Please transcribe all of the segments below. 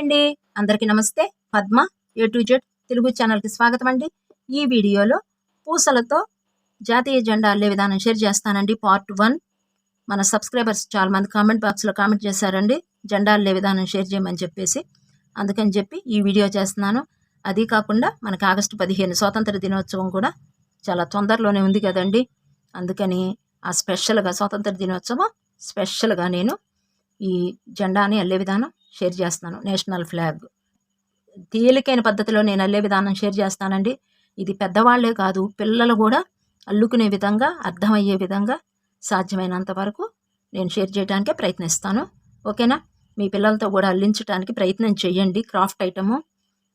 అండి. అందరికీ నమస్తే. Padma A to Z Telugu ఛానల్కి స్వాగతం అండి. ఈ వీడియోలో పూసలతో జాతీయ జెండా అల్లే విధానం షేర్ చేస్తానండి. పార్ట్ వన్ మన సబ్స్క్రైబర్స్ చాలా మంది కామెంట్ బాక్స్లో కామెంట్ చేశారండి. జెండా అల్లే విధానం షేర్ చేయమని చెప్పేసి. అందుకని చెప్పి ఈ వీడియో చేస్తున్నాను. అది కాకుండా మనకి ఆగస్టు పదిహేను స్వాతంత్ర దినోత్సవం కూడా చాలా తొందరలోనే ఉంది కదండి. అందుకని ఆ స్పెషల్గా స్వాతంత్ర దినోత్సవం స్పెషల్గా నేను ఈ జెండాని అల్లే విధానం షేర్ చేస్తున్నాను. National flag. తేలికైన పద్ధతిలో నేను అల్లే విధానం షేర్ చేస్తానండి. ఇది పెద్దవాళ్ళే కాదు పిల్లలు కూడా అల్లుకునే విధంగా అర్థమయ్యే విధంగా సాధ్యమైనంత వరకు నేను షేర్ చేయడానికే ప్రయత్నిస్తాను. ఓకేనా? మీ పిల్లలతో కూడా అల్లించడానికి ప్రయత్నం చేయండి. క్రాఫ్ట్ ఐటము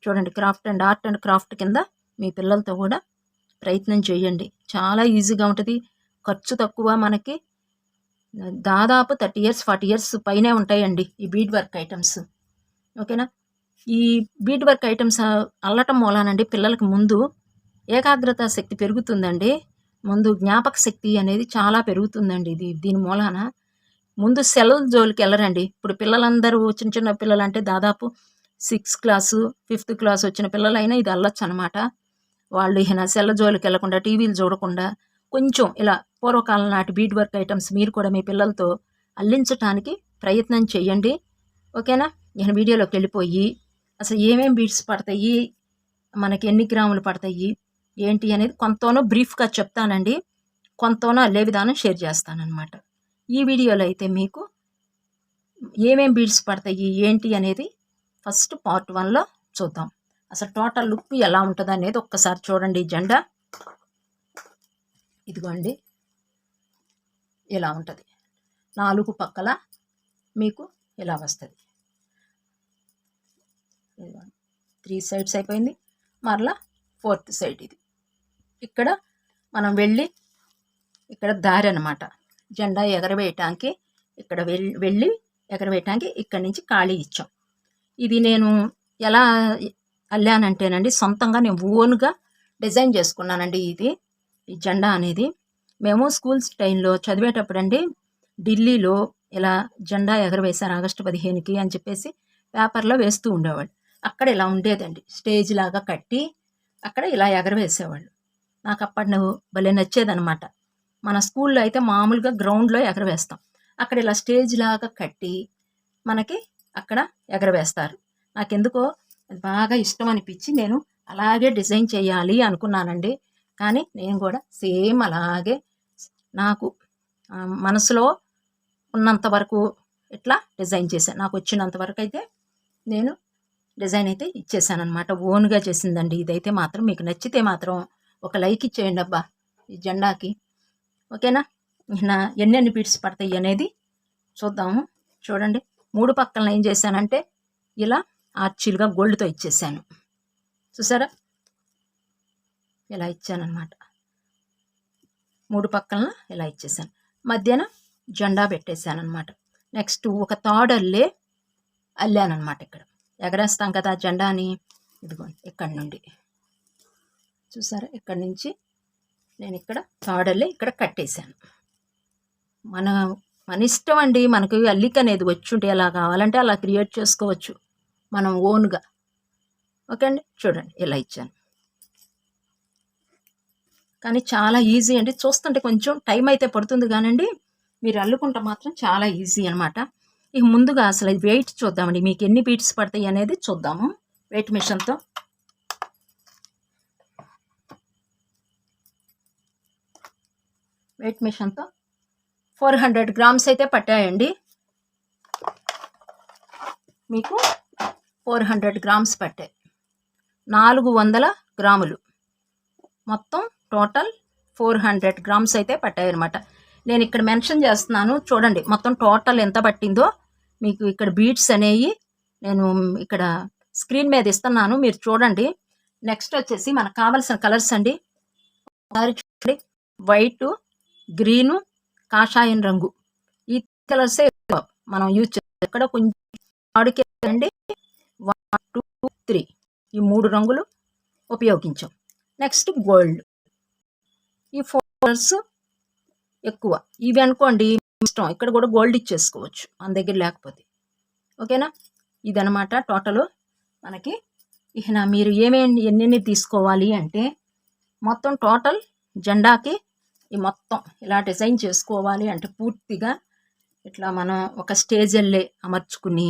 చూడండి. Craft and art and craft కింద మీ పిల్లలతో కూడా ప్రయత్నం చేయండి. చాలా ఈజీగా ఉంటుంది. ఖర్చు తక్కువ మనకి. దాదాపు థర్టీ ఇయర్స్ ఫార్టీ ఇయర్స్ పైనే ఉంటాయండి ఈ బీడ్ వర్క్ ఐటమ్స్. ఓకేనా? ఈ బీడ్ వర్క్ ఐటమ్స్ అల్లటం మూలానండి పిల్లలకి ముందు ఏకాగ్రత శక్తి పెరుగుతుందండి. ముందు జ్ఞాపక శక్తి అనేది చాలా పెరుగుతుందండి ఇది దీని మూలాన. ముందు సెలవు జోలికి వెళ్ళరండి. ఇప్పుడు పిల్లలందరూ చిన్న చిన్న పిల్లలు అంటే దాదాపు సిక్స్త్ క్లాసు ఫిఫ్త్ క్లాస్ వచ్చిన పిల్లలైనా ఇది అల్లచ్చు అనమాట వాళ్ళు ఈయన సెల్ల జోలికి వెళ్ళకుండా టీవీలు చూడకుండా కొంచెం ఇలా పూర్వకాలం నాటి బీడ్ వర్క్ ఐటమ్స్ మీరు కూడా మీ పిల్లలతో అల్లించటానికి ప్రయత్నం చేయండి. ఓకేనా? నేను వీడియోలోకి వెళ్ళిపోయి అసలు ఏమేం బీడ్స్ పడతాయి మనకి ఎన్ని గ్రాములు పడతాయి ఏంటి అనేది కొంతనో బ్రీఫ్గా చెప్తానండి. కొంతనో అల్లే విధానం షేర్ చేస్తానన్నమాట. ఈ వీడియోలో అయితే మీకు ఏమేం బీడ్స్ పడతాయి ఏంటి అనేది ఫస్ట్ పార్ట్ వన్లో చూద్దాం. అసలు టోటల్ లుక్ ఎలా ఉంటుంది అనేది ఒక్కసారి చూడండి జెండా. ఇదిగోండి. ఇలా ఉంటుంది? నాలుగు పక్కల మీకు ఇలా వస్తుంది? త్రీ సైడ్స్ అయిపోయింది. మరలా ఫోర్త్ సైడ్ ఇది. ఇక్కడ మనం వెళ్ళి ఇక్కడ దారి అనమాట జెండా ఎగరవేయటానికి ఇక్కడ వెళ్ళి వెళ్ళి ఎగరవేయటానికి ఇక్కడ నుంచి ఖాళీ ఇచ్చాం. ఇది నేను ఎలా అల్లానంటేనండి సొంతంగా నేను ఓన్గా డిజైన్ చేసుకున్నానండి ఇది. ఈ జెండా అనేది. మేము స్కూల్స్ టైంలో చదివేటప్పుడు అండి ఢిల్లీలో ఇలా జెండా ఎగరవేశారు ఆగస్టు పదిహేనుకి అని చెప్పేసి పేపర్లో వేస్తూ ఉండేవాళ్ళు. అక్కడ ఇలా ఉండేదండి. స్టేజ్ లాగా కట్టి అక్కడ ఇలా ఎగరవేసేవాళ్ళు. నాకు అప్పటి నువ్వు భలే నచ్చేదనమాట మన స్కూల్లో అయితే మామూలుగా గ్రౌండ్లో ఎగరవేస్తాం. అక్కడ ఇలా స్టేజ్ లాగా కట్టి మనకి అక్కడ ఎగరవేస్తారు. నాకెందుకో బాగా ఇష్టం అనిపించి నేను అలాగే డిజైన్ చేయాలి అనుకున్నానండి. కానీ నేను కూడా సేమ్ అలాగే నాకు మనసులో ఉన్నంత వరకు ఇట్లా డిజైన్ చేశాను. నాకు వచ్చినంత వరకు అయితే నేను డిజైన్ అయితే ఇచ్చేసాను అనమాట ఓన్గా చేసిందండి. ఇదైతే మాత్రం మీకు నచ్చితే మాత్రం ఒక లైక్ ఇచ్చేయండి అబ్బా ఈ జెండాకి. ఓకేనా? నా ఎన్ని బీట్స్ పడతాయి అనేది చూద్దాము. చూడండి. మూడు పక్కన ఏం చేశానంటే ఇలా ఆర్చీలుగా గోల్డ్తో ఇచ్చేసాను. చూసారా? ఇలా ఇచ్చానమాట మూడు పక్కన ఇలా ఇచ్చేసాను. మధ్యాహ్నం జెండా పెట్టేశాను అనమాట నెక్స్ట్ ఒక తాడల్లే అల్లానమాట ఇక్కడ. ఎగరేస్తాం కదా జెండాని. ఇదిగోండి ఇక్కడ నుండి. చూసారా? ఇక్కడ నుంచి నేను ఇక్కడ తాడల్లే ఇక్కడ కట్టేశాను. మన మన ఇష్టం అండి. మనకు అల్లిక అనేది వచ్చుంటే ఎలా కావాలంటే అలా క్రియేట్ చేసుకోవచ్చు మనం ఓన్గా. ఓకే అండి? చూడండి ఇలా ఇచ్చాను. కానీ చాలా ఈజీ అండి. చూస్తుంటే కొంచెం టైం అయితే పడుతుంది కానండి మీరు అల్లుకుంటే మాత్రం చాలా ఈజీ అనమాట ఇక ముందుగా అసలు వెయిట్ చూద్దామండి. మీకు ఎన్ని బీట్స్ పడతాయి అనేది చూద్దాము. వెయిట్ మిషన్తో. వెయిట్ మిషన్తో. ఫోర్ హండ్రెడ్ గ్రామ్స్ అయితే పట్టాయండి. మీకు ఫోర్ హండ్రెడ్ గ్రామ్స్ పట్టాయి. నాలుగు వందల గ్రాములు. మొత్తం టోటల్ ఫోర్ హండ్రెడ్ గ్రామ్స్ అయితే పట్టాయి అనమాట నేను ఇక్కడ మెన్షన్ చేస్తున్నాను చూడండి మొత్తం టోటల్ ఎంత పట్టిందో మీకు ఇక్కడ బీట్స్ అనేవి నేను ఇక్కడ స్క్రీన్ మీద ఇస్తున్నాను మీరు చూడండి. నెక్స్ట్ వచ్చేసి మనకు కావాల్సిన కలర్స్ అండి. చూడండి వైట్ గ్రీను కాషాయం రంగు. ఈ కలర్సే మనం యూజ్ చేస్తాం ఇక్కడ కొంచెం అండి వన్ టూ త్రీ. ఈ మూడు రంగులు ఉపయోగించాం. Next gold. ఈ ఫోల్డర్స్ ఎక్కువ. ఇవి అనుకోండి ఇష్టం. ఇక్కడ కూడా గోల్డ్ ఇచ్చేసుకోవచ్చు మన దగ్గర లేకపోతే. ఓకేనా? ఇదనమాట టోటలు మనకి ఇక మీరు ఏమేమి ఎన్నెన్ని తీసుకోవాలి అంటే మొత్తం టోటల్ జెండాకి ఈ మొత్తం ఇలా డిజైన్ చేసుకోవాలి అంటే పూర్తిగా ఇట్లా మనం ఒక స్టేజ్ అల్లే అమర్చుకుని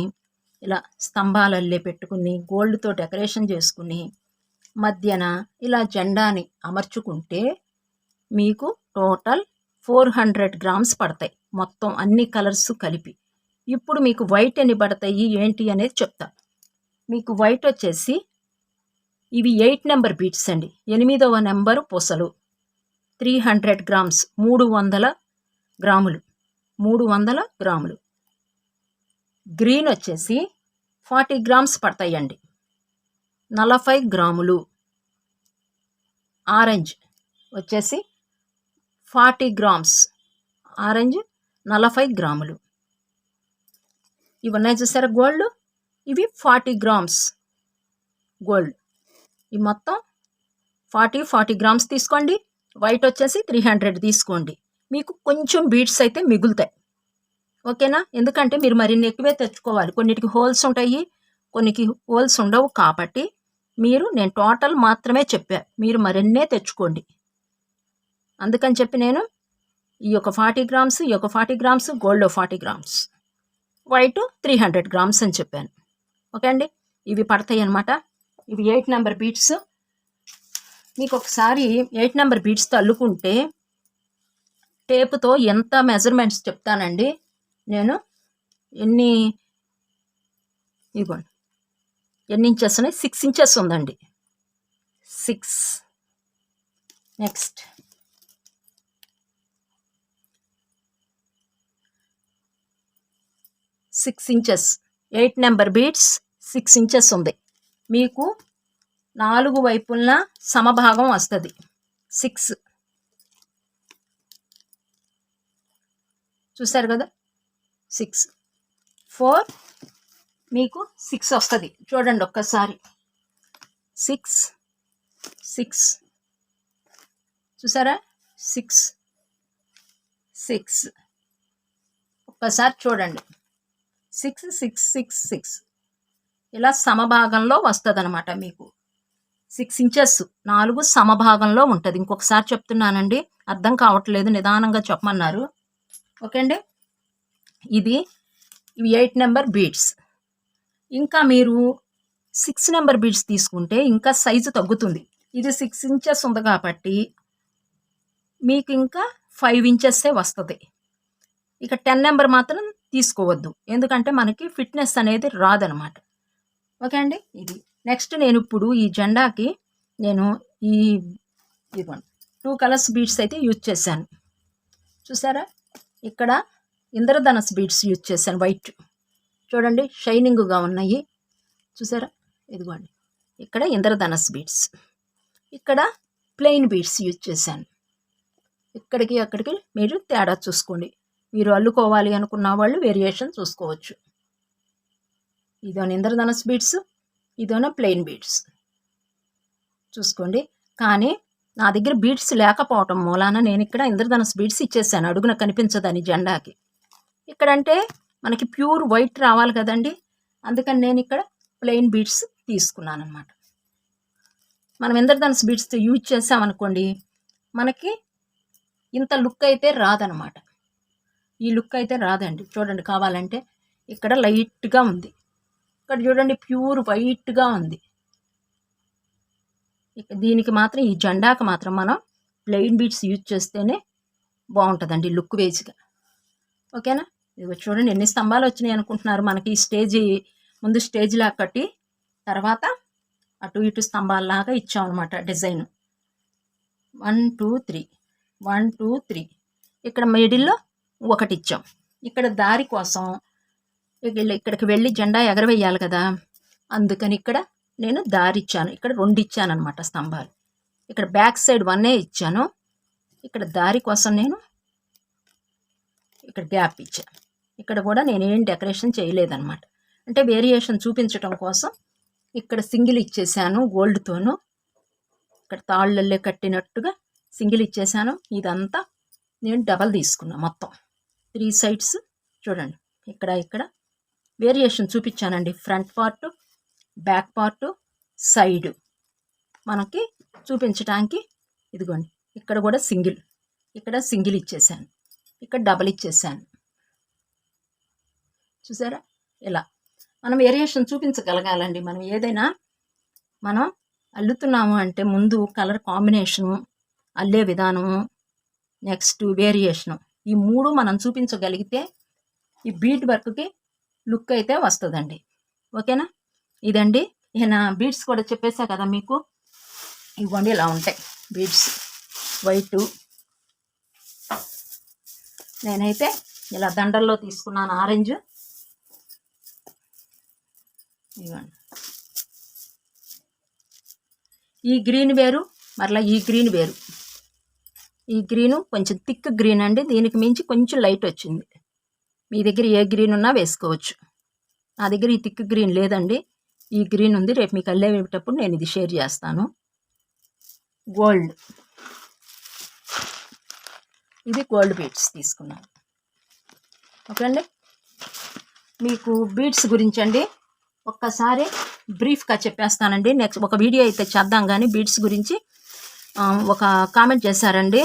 ఇలా స్తంభాలల్లే పెట్టుకుని గోల్డ్తో డెకరేషన్ చేసుకుని మధ్యన ఇలా జెండాని అమర్చుకుంటే మీకు టోటల్ ఫోర్ హండ్రెడ్ గ్రామ్స్ పడతాయి. మొత్తం అన్ని కలర్స్ కలిపి. ఇప్పుడు మీకు వైట్ ఎన్ని పడతాయి ఏంటి అనేది చెప్తా మీకు వైట్ వచ్చేసి ఇవి ఎయిట్ నెంబర్ బీట్స్ అండి. ఎనిమిదవ నెంబరు పూసలు. త్రీ హండ్రెడ్ గ్రామ్స్ మూడు వందల గ్రాములు. మూడు వందల గ్రాములు. గ్రీన్ వచ్చేసి ఫార్టీ గ్రామ్స్ పడతాయండి. నలభై గ్రాములు. ఆరెంజ్ వచ్చేసి ఫార్టీ గ్రామ్స్. ఆరెంజ్ నలభై గ్రాములు. ఇవి చూసారా గోల్డ్? ఇవి ఫార్టీ గ్రామ్స్ గోల్డ్. ఈ మొత్తం ఫార్టీ ఫార్టీ గ్రామ్స్ తీసుకోండి. వైట్ వచ్చేసి త్రీ హండ్రెడ్ తీసుకోండి. మీకు కొంచెం బీట్స్ అయితే మిగులుతాయి. ఓకేనా? ఎందుకంటే మీరు మరిన్ని ఎక్కువే తెచ్చుకోవాలి. కొన్నిటికి హోల్స్ ఉంటాయి కొన్నికి హోల్స్ ఉండవు కాబట్టి మీరు నేను టోటల్ మాత్రమే చెప్పా. మీరు మరిన్నే తెచ్చుకోండి. అందుకని చెప్పి నేను ఈ యొక్క ఫార్టీ గ్రామ్స్ ఈ యొక్క forty grams gold forty grams white three hundred grams అని చెప్పాను. ఓకే అండి? ఇవి పడతాయి అనమాట ఇవి ఎయిట్ నెంబర్ బీట్స్ మీకు ఒకసారి ఎయిట్ నెంబర్ బీట్స్తో అల్లుకుంటే టేపుతో ఎంత మెజర్మెంట్స్ చెప్తానండి? నేను ఎన్ని ఇవ్వండి. ఎన్ని ఇంచెస్ ఉన్నాయి? సిక్స్ ఇంచెస్ ఉందండి. Six next six inches. Eight number beads six inches ఉంది. మీకు నాలుగు వైపులన సమభాగం వస్తుంది. సిక్స్. చూసారు కదా? సిక్స్. ఫోర్. మీకు సిక్స్ వస్తుంది. చూడండి ఒక్కసారి. సిక్స్. సిక్స్. చూసారా? సిక్స్. సిక్స్. ఒక్కసారి చూడండి. సిక్స్ సిక్స్ సిక్స్ సిక్స్ ఇలా సమభాగంలో వస్తుంది అనమాట మీకు. సిక్స్ ఇంచెస్ నాలుగు సమభాగంలో ఉంటుంది. ఇంకొకసారి చెప్తున్నానండి. అర్థం కావట్లేదు. నిదానంగా చెప్పమన్నారు. ఓకే అండి? ఇది ఇవి ఎయిట్ నెంబర్ బీడ్స్ ఇంకా మీరు సిక్స్ నెంబర్ బీడ్స్ తీసుకుంటే ఇంకా సైజు తగ్గుతుంది. ఇది సిక్స్ ఇంచెస్ ఉంది కాబట్టి మీకు ఇంకా ఫైవ్ ఇంచెస్సే వస్తుంది. ఇక టెన్ నెంబర్ మాత్రం తీసుకోవద్దు. ఎందుకంటే మనకి ఫిట్నెస్ అనేది రాదనమాట. ఓకే అండి? ఇది నెక్స్ట్ నేను ఇప్పుడు ఈ జెండాకి నేను ఈ ఇదిగోండి టూ కలర్స్ బీడ్స్ అయితే యూజ్ చేశాను. చూసారా? ఇక్కడ ఇంద్రధనస్ బీడ్స్ యూజ్ చేశాను వైట్. చూడండి షైనింగ్గా ఉన్నాయి. చూసారా? ఇదిగోండి ఇక్కడ ఇంద్రధనస్ బీడ్స్. ఇక్కడ ప్లెయిన్ బీడ్స్ యూజ్ చేశాను. ఇక్కడికి అక్కడికి మీరు తేడా చూసుకోండి. మీరు అల్లుకోవాలి అనుకున్న వాళ్ళు వేరియేషన్ చూసుకోవచ్చు. ఇదోన ఇంద్రధనస్ బీడ్స్ ఇదోన ప్లెయిన్ బీడ్స్. చూసుకోండి. కానీ నా దగ్గర బీడ్స్ లేకపోవటం మూలాన నేను ఇక్కడ ఇంద్రధనస్ బీడ్స్ ఇచ్చేసాను. అడుగున కనిపించదని జెండాకి. ఇక్కడంటే మనకి ప్యూర్ వైట్ రావాలి కదండి. అందుకని నేను ఇక్కడ ప్లెయిన్ బీడ్స్ తీసుకున్నాను అనమాట మనం ఇంద్రధనస్ బీట్స్ యూజ్ చేసామనుకోండి మనకి ఇంత లుక్ అయితే రాదనమాట ఈ లుక్ అయితే రాదండి. చూడండి కావాలంటే ఇక్కడ లైట్గా ఉంది. ఇక్కడ చూడండి ప్యూర్ వైట్గా ఉంది. దీనికి మాత్రం ఈ జెండాకి మాత్రం మనం ప్లెయిన్ బీట్స్ యూజ్ చేస్తేనే బాగుంటుందండి లుక్ వేజ్గా. ఓకేనా? ఇదిగో చూడండి ఎన్ని స్తంభాలు వచ్చినాయి అనుకుంటున్నారు మనకి. ఈ స్టేజ్ ముందు స్టేజ్లా కట్టి తర్వాత అటు ఇటు స్తంభాల్లాగా ఇచ్చామన్నమాట design. One two three. One two three. ఇక్కడ మిడిల్లో ఒకటి ఇచ్చాం ఇక్కడ దారి కోసం ఇక్కడికి వెళ్ళి జెండా ఎగరవేయాలి కదా. అందుకని ఇక్కడ నేను దారి ఇచ్చాను ఇక్కడ రెండు ఇచ్చాను అనమాట స్తంభాలు. ఇక్కడ బ్యాక్ సైడ్ వన్నే ఇచ్చాను. ఇక్కడ దారి కోసం నేను ఇక్కడ గ్యాప్ ఇచ్చాను. ఇక్కడ కూడా నేనేం డెకరేషన్ చేయలేదన్నమాట. అంటే వేరియేషన్ చూపించడం కోసం ఇక్కడ సింగిల్ ఇచ్చేసాను గోల్డ్తోను ఇక్కడ తాళ్ళల్లే కట్టినట్టుగా సింగిల్ ఇచ్చేసాను. ఇదంతా నేను డబల్ తీసుకున్నా మొత్తం. త్రీ సైడ్స్ చూడండి. ఇక్కడ ఇక్కడ. Variation చూపించానండి. Front part back part side. మనకి చూపించడానికి ఇదిగోండి. ఇక్కడ కూడా సింగిల్. ఇక్కడ సింగిల్ ఇచ్చేసాను. ఇక్కడ డబల్ ఇచ్చేసాను. చూసారా? ఇలా. మనం వేరియేషన్ చూపించగలగాలండి. మనం ఏదైనా మనం అల్లుతున్నాము అంటే ముందు కలర్ కాంబినేషను అల్లే విధానము నెక్స్ట్ వేరియేషను. ఈ మూడు మనం చూపించగలిగితే ఈ బీట్ వర్క్కి లుక్ అయితే వస్తుందండి. ఓకేనా? ఇదండి. ఈయన బీడ్స్ కూడా చెప్పేసా కదా మీకు. ఇవ్వండి ఇలా ఉంటాయి బీడ్స్ వైటు. నేనైతే ఇలా దండల్లో తీసుకున్నాను ఆరెంజ్. ఇవ్వండి. ఈ గ్రీన్ వేరు మరలా ఈ గ్రీన్ వేరు. ఈ గ్రీను కొంచెం థిక్ గ్రీన్ అండి. దీనికి మించి కొంచెం లైట్ వచ్చింది. మీ దగ్గర ఏ గ్రీన్ ఉన్నా వేసుకోవచ్చు. నా దగ్గర ఈ థిక్ గ్రీన్ లేదండి. ఈ గ్రీన్ ఉంది. రేపు మీకు అల్లేటప్పుడు నేను ఇది షేర్ చేస్తాను. గోల్డ్. ఇది గోల్డ్ బీడ్స్ తీసుకున్నాను. ఓకే అండి మీకు బీడ్స్ గురించి అండి ఒక్కసారి బ్రీఫ్గా చెప్పేస్తానండి. నెక్స్ట్ ఒక వీడియో అయితే చేద్దాం కానీ బీడ్స్ గురించి ఒక కామెంట్ చేశారండి.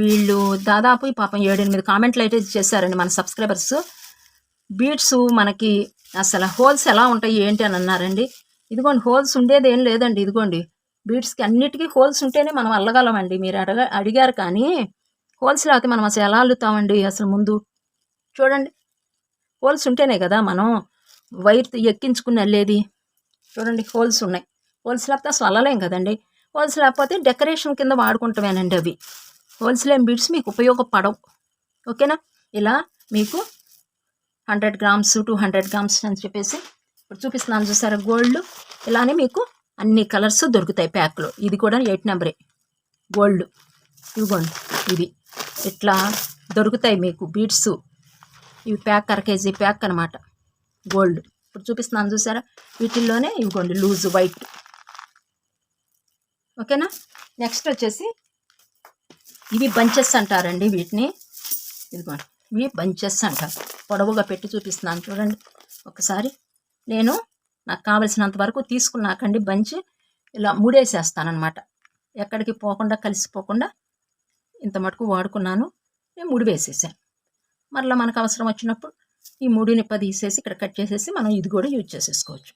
వీళ్ళు దాదాపు ఈ పాపం ఏడెనిమిది కామెంట్లు అయితే చేశారండి మన సబ్స్క్రైబర్స్. బీట్స్ మనకి అసలు హోల్స్ ఎలా ఉంటాయి ఏంటి అని అన్నారండి. ఇదిగోండి హోల్స్ ఉండేది ఏం లేదండి ఇదిగోండి. బీట్స్కి అన్నిటికీ హోల్స్ ఉంటేనే మనం అల్లగలమండి. మీరు అడగ అడిగారు కానీ హోల్స్ లేకపోతే మనం అసలు ఎలా అల్లుతామండి అసలు ముందు? చూడండి హోల్స్ ఉంటేనే కదా మనం వైర్ ఎక్కించుకుని అల్లేది. చూడండి హోల్స్ ఉన్నాయి. హోల్స్ లేకపోతే అసలు అల్లలేం కదండి. హోల్స్ లేకపోతే డెకరేషన్ కింద వాడుకుంటామేనండి అవి. హోల్స్ లేని బీడ్స్ మీకు ఉపయోగపడవు. ఓకేనా? ఇలా మీకు hundred grams two hundred grams అని చెప్పేసి ఇప్పుడు చూపిస్తున్నాను చూసారా? గోల్డ్ ఇలానే మీకు అన్ని కలర్స్ దొరుకుతాయి ప్యాక్లో. ఇది కూడా ఎయిట్ నెంబరే. గోల్డ్. ఇవిగోండి ఇది ఇట్లా దొరుకుతాయి మీకు బీడ్స్. ఇవి ప్యాక్ అర కేజీ ప్యాక్ అనమాట గోల్డ్. ఇప్పుడు చూపిస్తున్నాను చూసారా? వీటిల్లోనే ఇవ్వండి లూజ్ వైట్. ఓకేనా? నెక్స్ట్ వచ్చేసి ఇవి బంచెస్ అంటారండి వీటిని. ఇదిగోండి ఇవి బంచెస్ అంటారు. పొడవుగా పెట్టి చూపిస్తున్నాను చూడండి. ఒకసారి నేను నాకు కావలసినంత వరకు తీసుకున్నాకండి బంచి ఇలా ముడేసేస్తానమాట ఎక్కడికి పోకుండా కలిసిపోకుండా ఇంత మటుకు వాడుకున్నాను. నేను ముడి వేసేసాను మరలా మనకు అవసరం వచ్చినప్పుడు ఈ ముడిని పది తీసేసి ఇక్కడ కట్ చేసేసి మనం ఇది కూడా యూజ్ చేసేసుకోవచ్చు.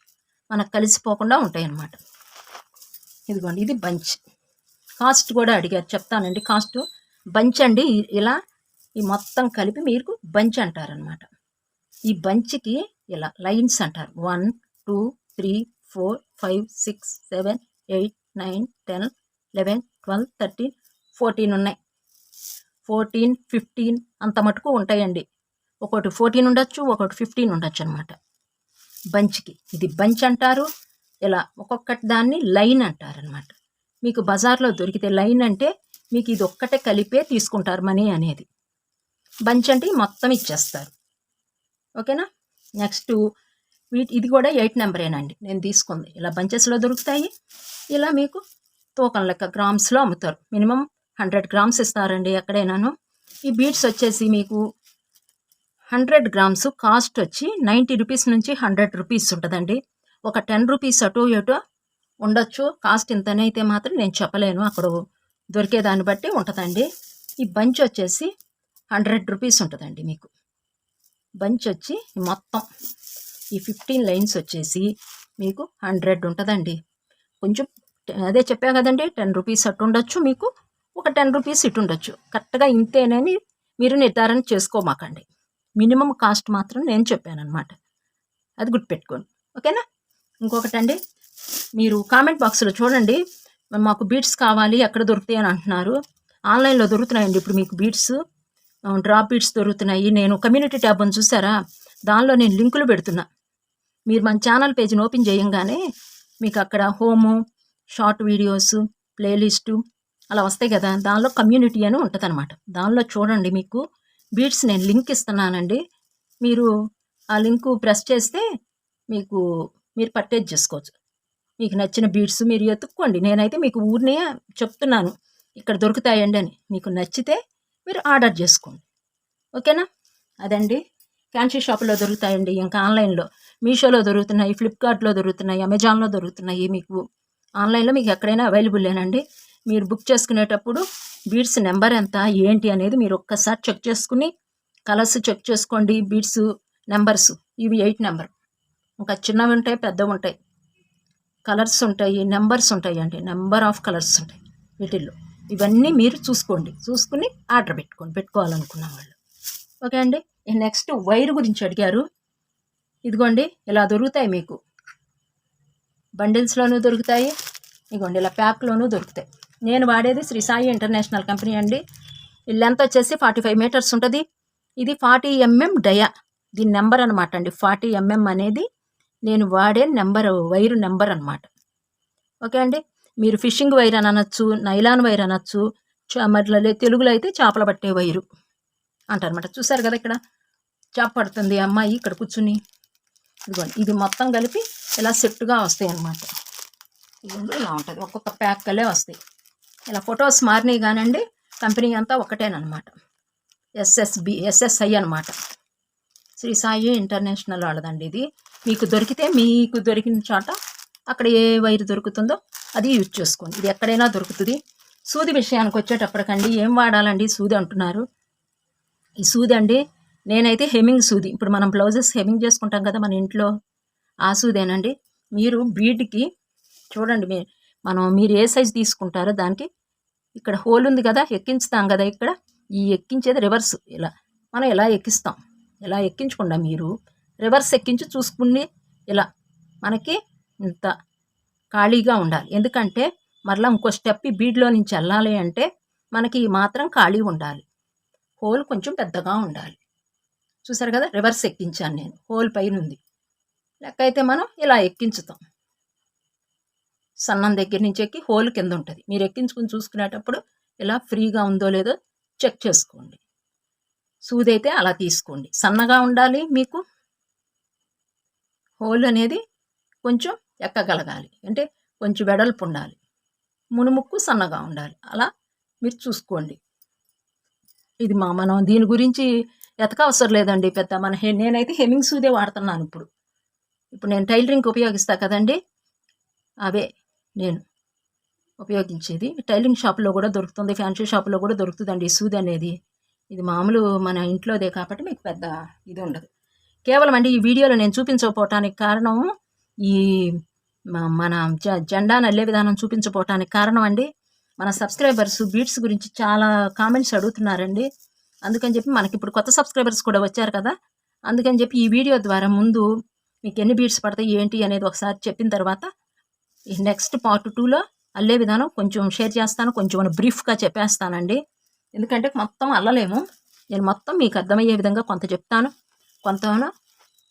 మనకు కలిసిపోకుండా ఉంటాయి అన్నమాట ఇదిగోండి ఇది బంచ్. కాస్ట్ కూడా అడిగారు చెప్తానండి కాస్ట్. బంచ్ అండి ఇలా ఈ మొత్తం కలిపి మీరు బంచ్ అంటారనమాట ఈ బంచ్కి ఇలా లైన్స్ అంటారు. One two three four five six seven eight nine ten eleven twelve thirteen fourteen ఉన్నాయి. ఫోర్టీన్ ఫిఫ్టీన్ అంత మటుకు ఉంటాయండి. ఒకటి ఫోర్టీన్ ఉండొచ్చు ఒకటి ఫిఫ్టీన్ ఉండొచ్చు అనమాట బంచ్కి. ఇది బంచ్ అంటారు ఇలా ఒక్కొక్కటి దాన్ని లైన్ అంటారనమాట మీకు బజార్లో దొరికితే లైన్ అంటే మీకు ఇది ఒక్కటే కలిపే తీసుకుంటారు మనీ అనేది. బంచ్ అంటే మొత్తం ఇచ్చేస్తారు. ఓకేనా? నెక్స్ట్ వీటి ఇది కూడా ఎయిట్ నెంబరేనండి. నేను తీసుకుంది. ఇలా బంచెస్లో దొరుకుతాయి. ఇలా మీకు తూకం లెక్క గ్రామ్స్లో అమ్ముతారు. మినిమం హండ్రెడ్ గ్రామ్స్ ఇస్తారండి ఎక్కడైనాను. ఈ బీడ్స్ వచ్చేసి మీకు హండ్రెడ్ గ్రామ్స్ కాస్ట్ వచ్చి నైంటీ రూపీస్ నుంచి హండ్రెడ్ రూపీస్ ఉంటుందండి. ఒక టెన్ రూపీస్ అటు ఇటు ఉండొచ్చు. కాస్ట్ ఇంతనైతే మాత్రం నేను చెప్పలేను. అక్కడ దొరికే దాన్ని బట్టి ఉంటుందండి. ఈ బంచ్ వచ్చేసి హండ్రెడ్ రూపీస్ ఉంటుందండి మీకు. బంచ్ వచ్చి మొత్తం ఈ ఫిఫ్టీన్ లైన్స్ వచ్చేసి మీకు హండ్రెడ్ ఉంటుందండి. కొంచెం అదే చెప్పా కదండి టెన్ రూపీస్ అటు ఉండొచ్చు మీకు ఒక టెన్ రూపీస్ ఇటు ఉండొచ్చు. కరెక్ట్గా ఇంతేనని మీరు నిర్ధారణ చేసుకోమాకండి. మినిమం కాస్ట్ మాత్రం నేను చెప్పాను అనమాట అది గుర్తుపెట్టుకోండి. ఓకేనా? ఇంకొకటండి మీరు కామెంట్ బాక్స్లో చూడండి మాకు బీట్స్ కావాలి ఎక్కడ దొరుకుతాయి అని అంటున్నారు. ఆన్లైన్లో దొరుకుతున్నాయండి ఇప్పుడు మీకు బీట్స్ డ్రాప్ బీట్స్ దొరుకుతున్నాయి. నేను కమ్యూనిటీ ట్యాబ్ అని చూసారా? దానిలో నేను లింకులు పెడుతున్నా. మీరు మన ఛానల్ పేజ్ని ఓపెన్ చేయంగానే మీకు అక్కడ హోము షార్ట్ వీడియోస్ ప్లేలిస్టు అలా వస్తాయి కదా. దానిలో కమ్యూనిటీ అని ఉంటుంది అనమాట దానిలో చూడండి మీకు బీట్స్ నేను లింక్ ఇస్తున్నానండి. మీరు ఆ లింకు ప్రెస్ చేస్తే మీకు మీరు పర్చేజ్ చేసుకోవచ్చు. మీకు నచ్చిన బీడ్స్ మీరు ఎత్తుక్కోండి. నేనైతే మీకు ఊరినే చెప్తున్నాను. ఇక్కడ దొరుకుతాయండి అని. మీకు నచ్చితే మీరు ఆర్డర్ చేసుకోండి. ఓకేనా? అదండి. ఫ్యాన్సీ షాపులో దొరుకుతాయండి. ఇంకా ఆన్లైన్లో. మీషోలో దొరుకుతున్నాయి ఫ్లిప్కార్ట్లో దొరుకుతున్నాయి అమెజాన్లో దొరుకుతున్నాయి మీకు. ఆన్లైన్లో మీకు ఎక్కడైనా అవైలబుల్లేనండి మీరు బుక్ చేసుకునేటప్పుడు బీడ్స్ నెంబర్ ఎంత ఏంటి అనేది మీరు ఒక్కసారి చెక్ చేసుకుని కలర్స్ చెక్ చేసుకోండి బీడ్స్ నెంబర్స్ ఇవి ఎయిట్ నెంబర్ ఇంకా చిన్నవి ఉంటాయి పెద్దవి ఉంటాయి. కలర్స్ ఉంటాయి నెంబర్స్ ఉంటాయి అండి. నెంబర్ ఆఫ్ కలర్స్ ఉంటాయి వీటిల్లో. ఇవన్నీ మీరు చూసుకోండి. చూసుకుని ఆర్డర్ పెట్టుకోండి. పెట్టుకోవాలనుకున్న వాళ్ళు. ఓకే అండి? నెక్స్ట్ వైర్ గురించి అడిగారు. ఇదిగోండి ఇలా దొరుకుతాయి మీకు. బండిల్స్లోనూ దొరుకుతాయి. ఇదిగోండి ఇలా ప్యాక్లోనూ దొరుకుతాయి. నేను వాడేది శ్రీ సాయి ఇంటర్నేషనల్ కంపెనీ అండి. ఈ లెంత్ వచ్చేసి ఫార్టీ ఫైవ్ మీటర్స్ ఉంటుంది. ఇది ఫార్టీ ఎంఎం డయా దీని నెంబర్ అనమాట అండి. ఫార్టీ ఎంఎం అనేది నేను వాడే నెంబర్ వైరు నెంబర్ అనమాట ఓకే అండి? మీరు ఫిషింగ్ వైర్ అని అనొచ్చు నైలాన్ వైర్ అనొచ్చు చ- తెలుగులో అయితే చేపలు పట్టే వైరు అంటారనమాట చూసారు కదా ఇక్కడ? చేప పడుతుంది అమ్మాయి ఇక్కడ కూర్చుని. ఇదిగోండి ఇది మొత్తం కలిపి ఇలా సెట్గా వస్తాయి అన్నమాట. ఇదిగోండి ఇలా ఉంటుంది ఒక్కొక్క ప్యాక్కలే వస్తాయి. ఇలా ఫొటోస్ మారినాయి కానండి కంపెనీ అంతా ఒకటేనమాట ఎస్ఎస్బి ఎస్ఎస్ఐ అనమాట శ్రీ సాయి ఇంటర్నేషనల్ వాళ్ళదండి ఇది. మీకు దొరికితే మీకు దొరికిన చోట అక్కడ ఏ వైర్ దొరుకుతుందో అది యూజ్ చేసుకోండి. ఇది ఎక్కడైనా దొరుకుతుంది. సూది విషయానికి వచ్చేటప్పటికండి ఏం వాడాలండి సూది అంటున్నారు. ఈ సూది అండి నేనైతే హెమింగ్ సూది. ఇప్పుడు మనం బ్లౌజెస్ హెమింగ్ చేసుకుంటాం కదా మన ఇంట్లో ఆ సూదేనండి. మీరు బీడ్కి చూడండి మీ మనం మీరు ఏ సైజ్ తీసుకుంటారో దానికి ఇక్కడ హోల్ ఉంది కదా ఎక్కించుతాం కదా ఇక్కడ. ఈ ఎక్కించేది రివర్స్. ఇలా మనం ఇలా ఎక్కిస్తాం? ఎలా ఎక్కించకుండా మీరు? రివర్స్ ఎక్కించి చూసుకుని ఇలా మనకి ఇంత ఖాళీగా ఉండాలి. ఎందుకంటే మరలా ఇంకో స్టెప్ ఈ బీడ్లో నుంచి వెళ్ళాలి అంటే మనకి మాత్రం ఖాళీ ఉండాలి. హోల్ కొంచెం పెద్దగా ఉండాలి. చూసారు కదా? రివర్స్ ఎక్కించాను నేను. హోల్ పైన ఉంది. లెక్క అయితే మనం ఇలా ఎక్కించుతాం. సన్నం దగ్గర నుంచి ఎక్కి హోల్ కింద ఉంటుంది. మీరు ఎక్కించుకుని చూసుకునేటప్పుడు ఇలా ఫ్రీగా ఉందో లేదో చెక్ చేసుకోండి. సూది అయితే అలా తీసుకోండి. సన్నగా ఉండాలి మీకు. హోల్ అనేది కొంచెం ఎక్కగలగాలి. అంటే కొంచెం వెడల్పు ఉండాలి. మునుముక్కు సన్నగా ఉండాలి. అలా మీరు చూసుకోండి. ఇది మా మనం దీని గురించి ఎతక అవసరం లేదండి పెద్ద మన హె నేనైతే హెమింగ్ సూదే వాడుతున్నాను ఇప్పుడు. ఇప్పుడు నేను టైలరింగ్ ఉపయోగిస్తా కదండి. అవే నేను ఉపయోగించేది. టైలరింగ్ షాప్లో కూడా దొరుకుతుంది. ఫ్యాన్సీ షాప్లో కూడా దొరుకుతుందండి ఈ సూది అనేది. ఇది మామూలు మన ఇంట్లోదే కాబట్టి మీకు పెద్ద ఇది ఉండదు. కేవలం అండి ఈ వీడియోలో నేను చూపించకపోవటానికి కారణం ఈ మన జ- జెండా నల్లే విధానం చూపించకపోవటానికి కారణం అండి. మన సబ్స్క్రైబర్స్ బీట్స్ గురించి చాలా కామెంట్స్ అడుగుతున్నారండి. అందుకని చెప్పి మనకి ఇప్పుడు కొత్త సబ్స్క్రైబర్స్ కూడా వచ్చారు కదా. అందుకని చెప్పి ఈ వీడియో ద్వారా ముందు మీకు ఎన్ని బీట్స్ పడతాయి ఏంటి అనేది ఒకసారి చెప్పిన తర్వాత ఈ నెక్స్ట్ పార్ట్ టూలో అల్లే విధానం కొంచెం షేర్ చేస్తాను కొంచెం బ్రీఫ్గా చెప్పేస్తానండి. ఎందుకంటే మొత్తం అల్లలేము. నేను మొత్తం మీకు అర్థమయ్యే విధంగా కొంత చెప్తాను. కొంత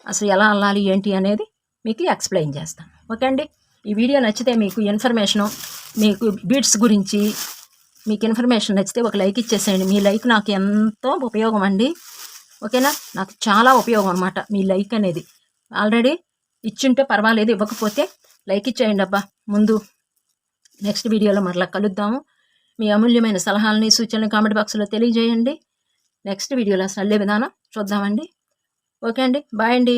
అసలు ఎలా అల్లాలి ఏంటి అనేది మీకు ఎక్స్ప్లెయిన్ చేస్తాను. ఓకే అండి? ఈ వీడియో నచ్చితే మీకు ఇన్ఫర్మేషను మీకు బీట్స్ గురించి మీకు ఇన్ఫర్మేషన్ నచ్చితే ఒక లైక్ ఇచ్చేసేయండి. మీ లైక్ నాకు ఎంతో ఉపయోగం అండి. ఓకేనా నాకు చాలా ఉపయోగం అనమాట మీ లైక్ అనేది. ఆల్రెడీ ఇచ్చుంటే పర్వాలేదు ఇవ్వకపోతే లైక్ ఇచ్చేయండి అబ్బా. ముందు నెక్స్ట్ వీడియోలో మరలా కలుద్దాము. మీ అమూల్యమైన సలహాలని సూచనలు కామెంట్ బాక్స్లో తెలియజేయండి. నెక్స్ట్ వీడియోలో అసలు అల్లే విధానం చూద్దామండి. ఓకే అండి. బాయ్ అండి.